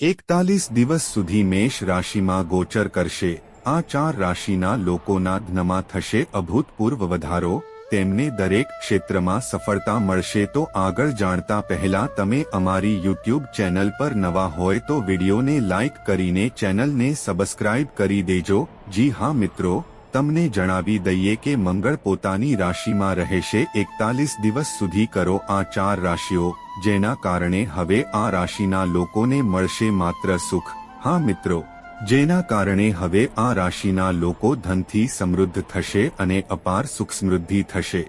એકતાલીસ દિવસ સુધી મેષ રાશિમાં ગોચર કરશે. આ ચાર રાશિના લોકોના ધનમાં થશે અભૂતપૂર્વ વધારો. તેમને દરેક ક્ષેત્રમાં સફળતા મળશે તો આગળ જાણતા પહેલા તમે અમારી યુટ્યુબ ચેનલ પર નવા હોય તો વિડીયોને લાઇક કરીને ચેનલને સબસ્ક્રાઇબ કરી દેજો. જી હા મિત્રો. તમને જણાવી દઈએ કે મંગળ પોતાની રાશિમાં રહેશે, એકતાલીસ દિવસ સુધી કરો આ ચાર રાશિઓ, જેના કારણે હવે આ રાશિના લોકોને મળશે માત્ર સુખ. હા મિત્રો, જેના કારણે હવે આ રાશિના લોકો ધનથી સમૃદ્ધ થશે અને અપાર સુખ સમૃદ્ધિ થશે.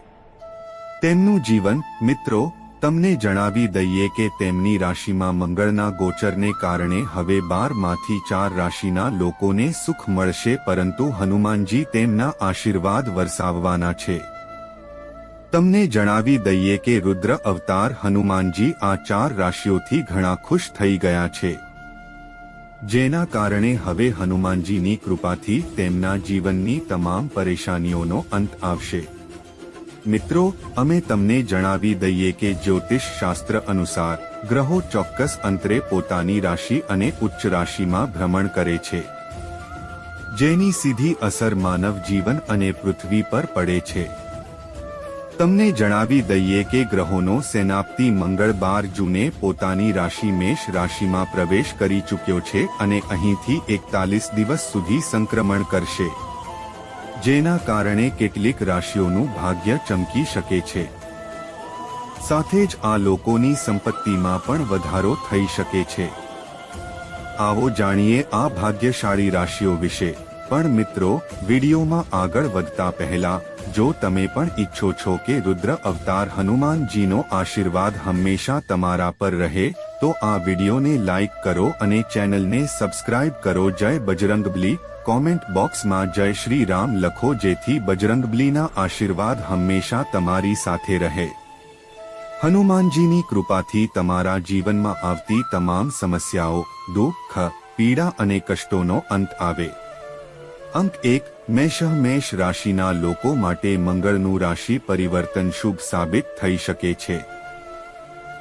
તેમનું જીવન, મિત્રો તમને જણાવી દઈએ કે તેમની રાશિમાં મંગળના ગોચરને કારણે હવે બારમાંથી ચાર રાશિના લોકોને સુખ મળશે, પરંતુ હનુમાનજી તેમના આશીર્વાદ વરસાવવાના છે. તમને જણાવી દઈએ કે રુદ્ર અવતાર હનુમાનજી આ ચાર રાશિઓથી ઘણા ખુશ થઈ ગયા છે. જેના કારણે હવે હનુમાનજીની કૃપાથી તેમના જીવનની તમામ પરેશાનીઓનો અંત આવશે. મિત્રો, અમે તમને જણાવી દઈએ કે જ્યોતિષ શાસ્ત્ર અનુસાર ગ્રહો ચોક્કસ અંતરે પોતાની રાશિ અને ઉચ્ચ રાશિમાં ભ્રમણ કરે છે, જેની સીધી અસર માનવ જીવન અને પૃથ્વી પર પડે છે. તમને જણાવી દઈએ કે ગ્રહોનો સેનાપતિ મંગળ બાર જૂને પોતાની રાશિ મેષ રાશિમાં પ્રવેશ કરી ચૂક્યો છે અને અહીંથી એકતાલીસ દિવસ સુધી સંક્રમણ કરશે. જેના કારણે કેટલીક રાશિઓનું ભાગ્ય ચમકી શકે છે. સાથે જ આ લોકોની સંપત્તિમાં પણ વધારો થઈ શકે છે. આવો જાણીએ આ ભાગ્યશાળી રાશિઓ વિશે. પણ મિત્રો, વિડીયોમાં આગળ વધતા પહેલા, જો તમે પણ ઈચ્છો છો કે રુદ્ર અવતાર હનુમાનજીનો આશીર્વાદ હંમેશા તમારા પર રહે, તો આ વિડીયોને લાઇક કરો અને ચેનલને સબસ્ક્રાઇબ કરો. જય બજરંગબલી. કોમેન્ટ બોક્સમાં જય શ્રી રામ લખો જેથી બજરંગબલીના આશીર્વાદ હંમેશા તમારી સાથે રહે. હનુમાનજીની કૃપાથી તમારા જીવનમાં આવતી તમામ સમસ્યાઓ, દુઃખ, પીડા અને કષ્ટોનો અંત આવે. અંક એક, મેષ મેષ રાશિના લોકો માટે મંગળનું રાશિ પરિવર્તન શુભ સાબિત થઈ શકે છે.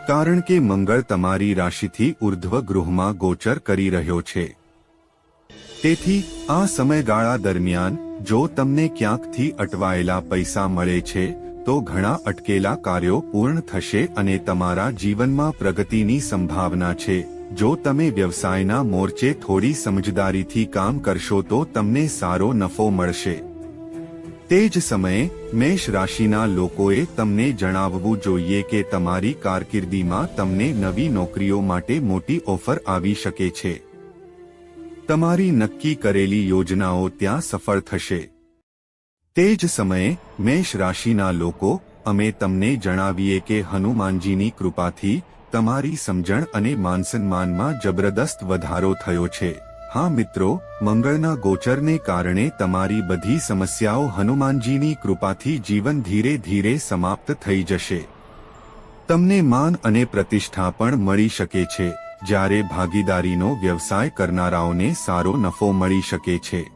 કારણ કે મંગળ તમારી રાશિથી ઉર્ધ્વ ગૃહમાં ગોચર કરી રહ્યો છે. તેથી, આ સમયગાળા દરમિયાન, જો તમને ક્યાંકથી અટવાયેલા પૈસા મળે છે, તો ઘણા અટકેલા કાર્યો પૂર્ણ થશે અને તમારા જીવનમાં પ્રગતિની સંભાવના છે. જો તમે વ્યવસાયના મોરચે થોડી સમજદારીથી કામ કરશો તો તમને સારો નફો મળશે. તે જ સમયે, મેષ રાશિના લોકોએ તમને જણાવવું જોઈએ કે તમારી કારકિર્દીમાં તમને નવી નોકરીઓ માટે મોટી ઓફર આવી શકે છે. તમારી નક્કી કરેલી યોજનાઓ ત્યાં સફળ થશે. તે જ સમયે, મેષ રાશિના લોકો, અમે તમને જણાવીએ કે હનુમાનજીની કૃપાથી, તમારી સમજણ અને માનસન્માનમાં જબરદસ્ત વધારો થયો છે. હા મિત્રો, મંગળના ગોચરને કારણે તમારી બધી સમસ્યાઓ હનુમાનજીની કૃપાથી જીવન ધીરે ધીરે સમાપ્ત થઈ જશે. તમને માન અને પ્રતિષ્ઠા પણ મળી શકે છે. જ્યારે ભાગીદારીનો વ્યવસાય કરનારાઓને સારો નફો મળી શકે છે.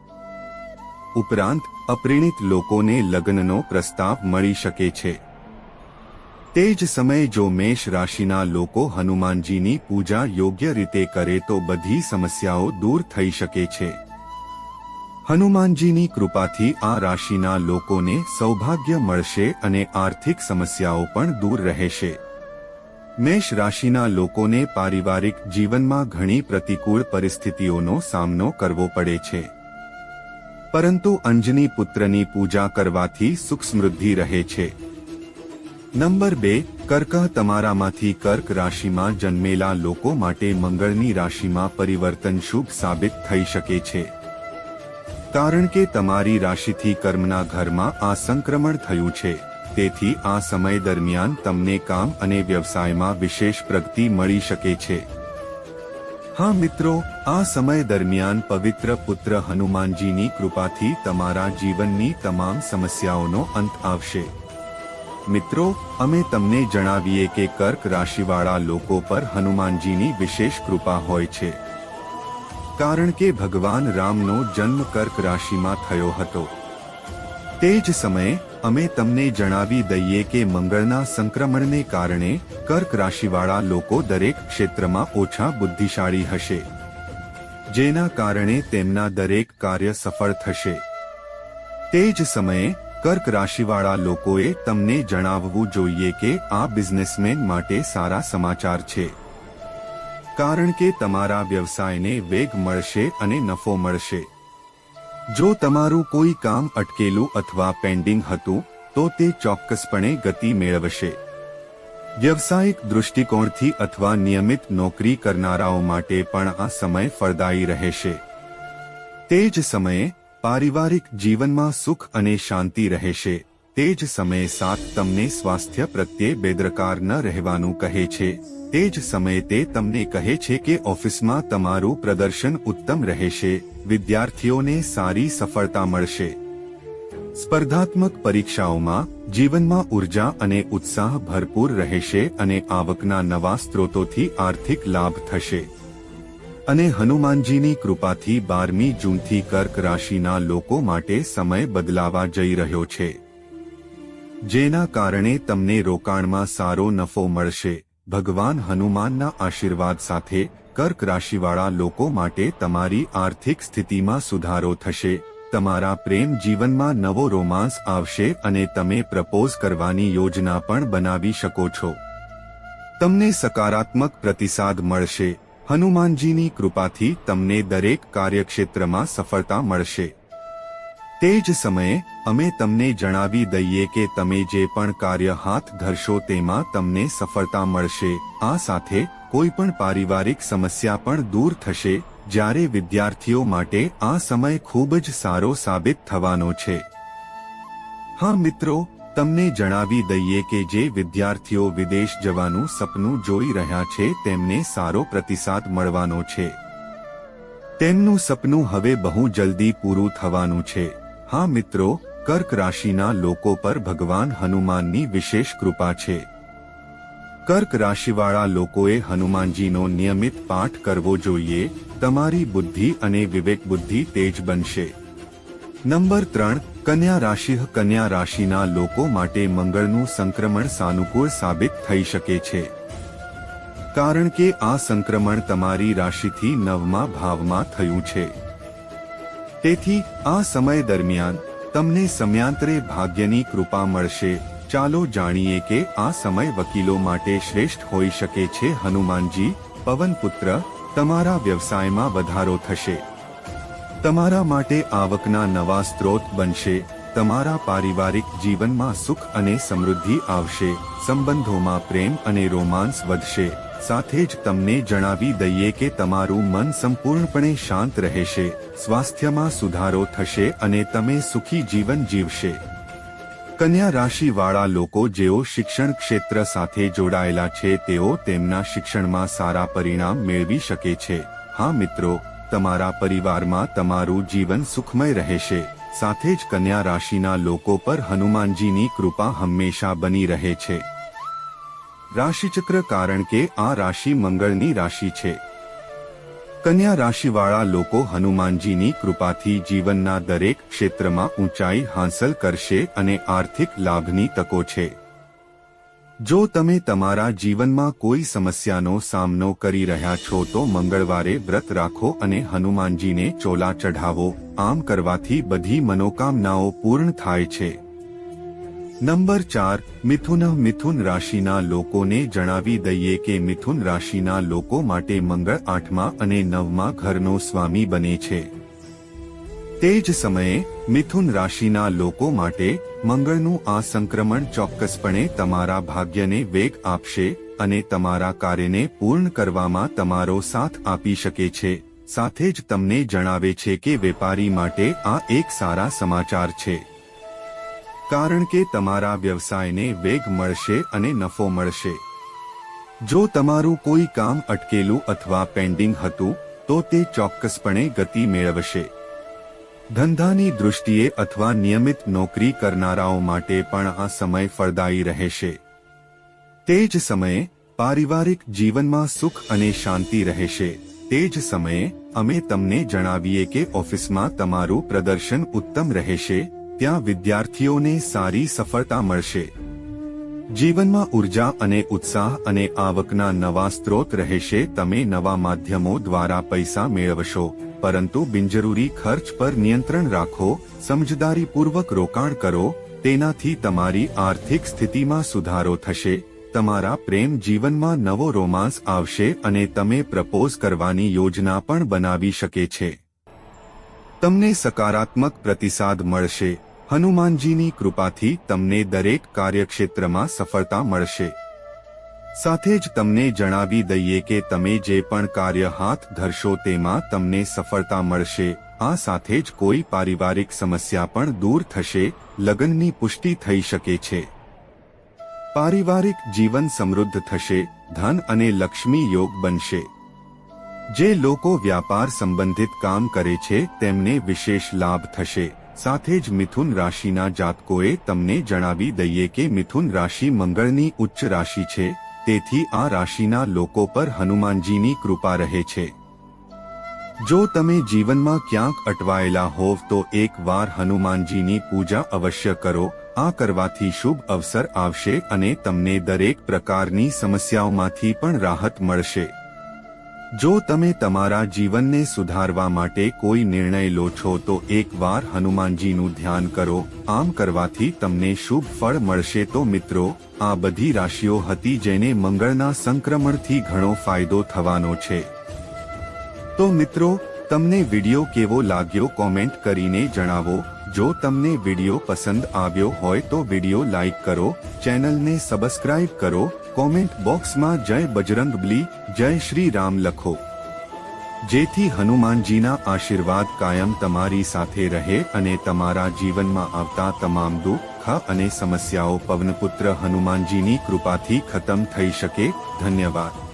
ઉપરાંત, અપરિણિત લોકોને લગ્નનો પ્રસ્તાવ મળી શકે છે. તે જ સમયે જો મેષ રાશિના લોકો હનુમાનજીની પૂજા યોગ્ય રીતે કરે તો બધી સમસ્યાઓ દૂર થઈ શકે છે. હનુમાનજીની કૃપાથી આ રાશિના લોકોને સૌભાગ્ય મળશે અને આર્થિક સમસ્યાઓ પણ દૂર રહેશે. મેષ રાશિના લોકોને પારિવારિક જીવનમાં ઘણી પ્રતિકૂળ પરિસ્થિતિઓનો સામનો કરવો પડે છે. પરંતુ અંજની પુત્રની પૂજા કરવાથી સુખ સમૃદ્ધિ રહે છે. નંબર બે, કર્ક તમારામાંથી કર્ક રાશિમાં જન્મેલા લોકો માટે મંગળની રાશિમાં પરિવર્તન શુભ સાબિત થઈ શકે છે. કારણ કે તમારી રાશિથી કર્મના ઘરમાં આ સંક્રમણ થયું છે. તેથી આ સમય દરમિયાન તમને કામ અને વ્યવસાયમાં વિશેષ પ્રગતિ મળી શકે છે. હા મિત્રો, આ સમય દરમિયાન પવિત્ર પુત્ર હનુમાનજીની કૃપાથી તમારા જીવનની તમામ સમસ્યાઓનો અંત આવશે. મિત્રો, અમે તમને જણાવીએ કે કર્ક રાશિવાળા લોકો પર હનુમાનજીની વિશેષ કૃપા હોય છે. કારણ કે ભગવાન રામનો જન્મ કર્ક રાશિમાં થયો હતો. તે જ સમયે અમે તમને જણાવી દઈએ કે મંગળના સંક્રમણને કારણે કર્ક રાશિવાળા લોકો દરેક ક્ષેત્રમાં ઓછા બુદ્ધિશાળી હશે, જેના કારણે તેમના દરેક કાર્ય સફળ થશે. તે જ સમયે, કર્ક રાશિવાળા લોકોએ તમને જણાવવું જોઈએ કે આ બિઝનેસમેન માટે સારા સમાચાર છે. કારણ કે તમારા વ્યવસાયને વેગ મળશે અને નફો મળશે. જો તમારું કોઈ કામ અટકેલું અથવા પેન્ડિંગ હતું, તો તે ચોક્કસપણે ગતિ મેળવશે. વ્યવસાયિક દૃષ્ટિકોણથી અથવા નિયમિત નોકરી કરનારાઓ માટે પણ આ સમય ફળદાયી રહેશે. તે જ સમયે, પારિવારિક જીવનમાં સુખ અને શાંતિ રહેશે. તે જ સમયે સાત તમને સ્વાસ્થ્ય પ્રત્યે બેદરકાર ન રહેવાનું કહે છે. તે જ સમયે તે તમને કહે છે કે ઓફિસમાં તમારું પ્રદર્શન ઉત્તમ રહેશે. વિદ્યાર્થીઓને સારી સફળતા મળશે. સ્પર્ધાત્મક પરીક્ષાઓમાં જીવનમાં ઊર્જા અને ઉત્સાહ ભરપૂર રહેશે અને આવકના નવા સ્ત્રોતોથી આર્થિક લાભ થશે. અને હનુમાનજીની કૃપાથી બારમી જૂનથી કર્ક રાશિના લોકો માટે સમય બદલાવા જઈ રહ્યો છે. જેના કારણે તમને રોકાણમાં સારો નફો મળશે. ભગવાન હનુમાનના આશીર્વાદ સાથે કર્ક રાશિવાળા લોકો માટે તમારી આર્થિક સ્થિતિમાં સુધારો થશે. તમારા પ્રેમ જીવનમાં નવો રોમાંસ આવશે અને તમે પ્રપોઝ કરવાની યોજના પણ બનાવી શકો છો. તમને સકારાત્મક પ્રતિસાદ મળશે. હનુમાનજીની કૃપાથી તમને દરેક કાર્યક્ષેત્રમાં સફળતા મળશે. તે જ સમયે, અમે તમને જણાવી દઈએ કે તમે જે પણ કાર્ય હાથ ધરશો તેમાં તમને સફળતા મળશે. આ સાથે, કોઈ પણ પારિવારિક સમસ્યા પણ દૂર થશે, જ્યારે વિદ્યાર્થીઓ માટે આ સમય ખૂબ જ સારો સાબિત થવાનો છે. હા મિત્રો, તમને જણાવી દઈએ કે જે વિદ્યાર્થીઓ વિદેશ જવાનું સપનું જોઈ રહ્યા છે, તેમને સારો પ્રતિસાદ મળવાનો છે. તેમનું સપનું હવે બહુ જલ્દી પૂરું થવાનું છે. હા મિત્રો, કર્ક રાશિના લોકો પર ભગવાન હનુમાનની વિશેષ કૃપા છે. કર્ક રાશિવાળા લોકોએ હનુમાનજીનો નિયમિત પાઠ કરવો જોઈએ, તમારી બુદ્ધિ અને વિવેક બુદ્ધિ તેજ બનશે. નંબર ત્રણ, કન્યા રાશિ કન્યા રાશિના લોકો માટે મંગળનું સંક્રમણ સાનુકૂળ સાબિત થઈ શકે છે. કારણ કે આ સંક્રમણ તમારી રાશિથી નવમા ભાવમાં થયું છે. તેથી આ સમય દરમિયાન તમને સમયાંતરે ભાગ્યની કૃપા મળશે. ચાલો જાણીએ કે આ સમય વકીલો માટે શ્રેષ્ઠ હોઈ શકે છે. હનુમાનજી, પવનપુત્ર, તમારા વ્યવસાયમાં વધારો થશે. તમારા માટે આવકના નવા સ્ત્રોત બનશે. તમારા પારિવારિક જીવનમાં સુખ અને સમૃદ્ધિ આવશે. સંબંધોમાં પ્રેમ અને રોમાન્સ વધશે. સાથે જ તમને જણાવી દઈએ કે તમારું મન સંપૂર્ણપણે શાંત રહેશે, સ્વાસ્થ્યમાં સુધારો થશે અને તમે સુખી જીવન જીવશે. કન્યા રાશિવાળા લોકો જેઓ શિક્ષણ ક્ષેત્ર સાથે જોડાયેલા છે, તેઓ તેમના શિક્ષણમાં સારા પરિણામ મેળવી શકે છે. હા મિત્રો, તમારા પરિવારમાં તમારું જીવન સુખમય રહેશે. સાથે જ કન્યા રાશિના લોકો પર હનુમાનજીની કૃપા હંમેશા બની રહે છે. રાશિચક્ર કારણ કે આ રાશિ મંગળની રાશિ છે. કન્યા રાશિવાળા લોકો હનુમાનજીની કૃપાથી જીવનના દરેક ક્ષેત્રમાં ઊંચાઈ હાંસલ કરશે અને આર્થિક લાભની તકો છે. જો તમે તમારા જીવનમાં કોઈ સમસ્યાનો સામનો કરી રહ્યા છો તો મંગળવારે વ્રત રાખો અને હનુમાનજીને ચોલા ચઢાવો. આમ કરવાથી બધી મનોકામનાઓ પૂર્ણ થાય છે. નંબર ચાર, મિથુન મિથુન રાશિના લોકોને જણાવી દઈએ કે મિથુન રાશિના લોકો માટે મંગળ આઠમા અને નવમા ઘરનો સ્વામી બને છે. તે જ સમયે, મિથુન રાશિના લોકો માટે મંગળનું આ સંક્રમણ ચોક્કસપણે તમારા ભાગ્યને વેગ આપશે અને તમારા કાર્યને પૂર્ણ કરવામાં તમારો સાથ આપી શકે છે. સાથે જ તમને જણાવે છે કે વેપારી માટે આ એક સારા સમાચાર છે. કારણ કે તમારા વ્યવસાયને વેગ મળશે અને નફો મળશે. જો તમારું કોઈ કામ અટકેલું અથવા પેન્ડિંગ હતું, તો તે ચોક્કસપણે ગતિ મેળવશે. ધંધાની દૃષ્ટિએ અથવા નિયમિત નોકરી કરનારાઓ માટે પણ આ સમય ફળદાયી રહેશે. તે જ સમયે, પારિવારિક જીવનમાં સુખ અને શાંતિ રહેશે. તે જ સમયે, અમે તમને જણાવીએ કે ઓફિસમાં તમારું પ્રદર્શન ઉત્તમ રહેશે ત્યાં વિદ્યાર્થીઓને સારી સફળતા મળશે. જીવનમાં ઊર્જા અને ઉત્સાહ અને આવકના નવા સ્ત્રોત રહેશે. તમે નવા માધ્યમો દ્વારા પૈસા મેળવશો, પરંતુ બિનજરૂરી ખર્ચ પર નિયંત્રણ રાખો, સમજદારીપૂર્વક રોકાણ કરો, તેનાથી તમારી આર્થિક સ્થિતિમાં સુધારો થશે. તમારા પ્રેમ જીવનમાં નવો રોમાન્સ આવશે અને તમે પ્રપોઝ કરવાની યોજના પણ બનાવી શકે છે. તમને સકારાત્મક પ્રતિસાદ મળશે. હનુમાનજીની કૃપાથી તમને દરેક કાર્યક્ષેત્રમાં સફળતા મળશે. સાથે જ તમને જણાવી દઈએ કે તમે જે પણ કાર્ય હાથ ધરશો તેમાં તમને સફળતા મળશે. આ સાથે જ કોઈ પારિવારિક સમસ્યા પણ દૂર થશે, લગ્નની પુષ્ટિ થઈ શકે છે. પારિવારિક જીવન સમૃદ્ધ થશે, ધન અને લક્ષ્મી યોગ બનશે. જે લોકો વ્યાપાર સંબંધિત કામ કરે છે, તેમને વિશેષ લાભ થશે. સાથે જ મિથુન રાશિના જાતકોએ તમને જણાવી દઈએ કે મિથુન રાશિ મંગળની ઉચ્ચ રાશિ છે, તેથી આ રાશિના લોકો પર હનુમાનજીની કૃપા રહે છે. જો તમે જીવનમાં ક્યાંક અટવાયેલા હોવ તો એકવાર હનુમાનજીની પૂજા અવશ્ય કરો, આ કરવાથી શુભ અવસર આવશે અને તમને દરેક પ્રકારની સમસ્યાઓમાંથી પણ રાહત મળશે. જો તમે તમારા જીવનને સુધારવા માટે કોઈ નિર્ણય લો છો, તો એકવાર હનુમાનજીનું ધ્યાન કરો. આમ કરવાથી તમને શુભ ફળ મળશે. તો મિત્રો, આ બધી રાશિઓ હતી જેને મંગળના સંક્રમણથી ઘણો ફાયદો થવાનો છે. તો મિત્રો, તમને વિડિયો કેવો લાગ્યો? કોમેન્ટ કરીને જણાવો. જો તમને વિડિયો પસંદ આવ્યો હોય, તો વિડિયો લાઈક કરો. ચેનલને સબસ્ક્રાઇબ કરો. કોમેન્ટ બોક્સમાં જય બજરંગબલી જય શ્રી રામ લખો. જેથી હનુમાનજીના આશીર્વાદ કાયમ તમારી સાથે રહે અને તમારા જીવનમાં આવતા તમામ દુઃખ અને સમસ્યાઓ પવનપુત્ર હનુમાનજીની કૃપાથી ખતમ થઈ શકે. ધન્યવાદ.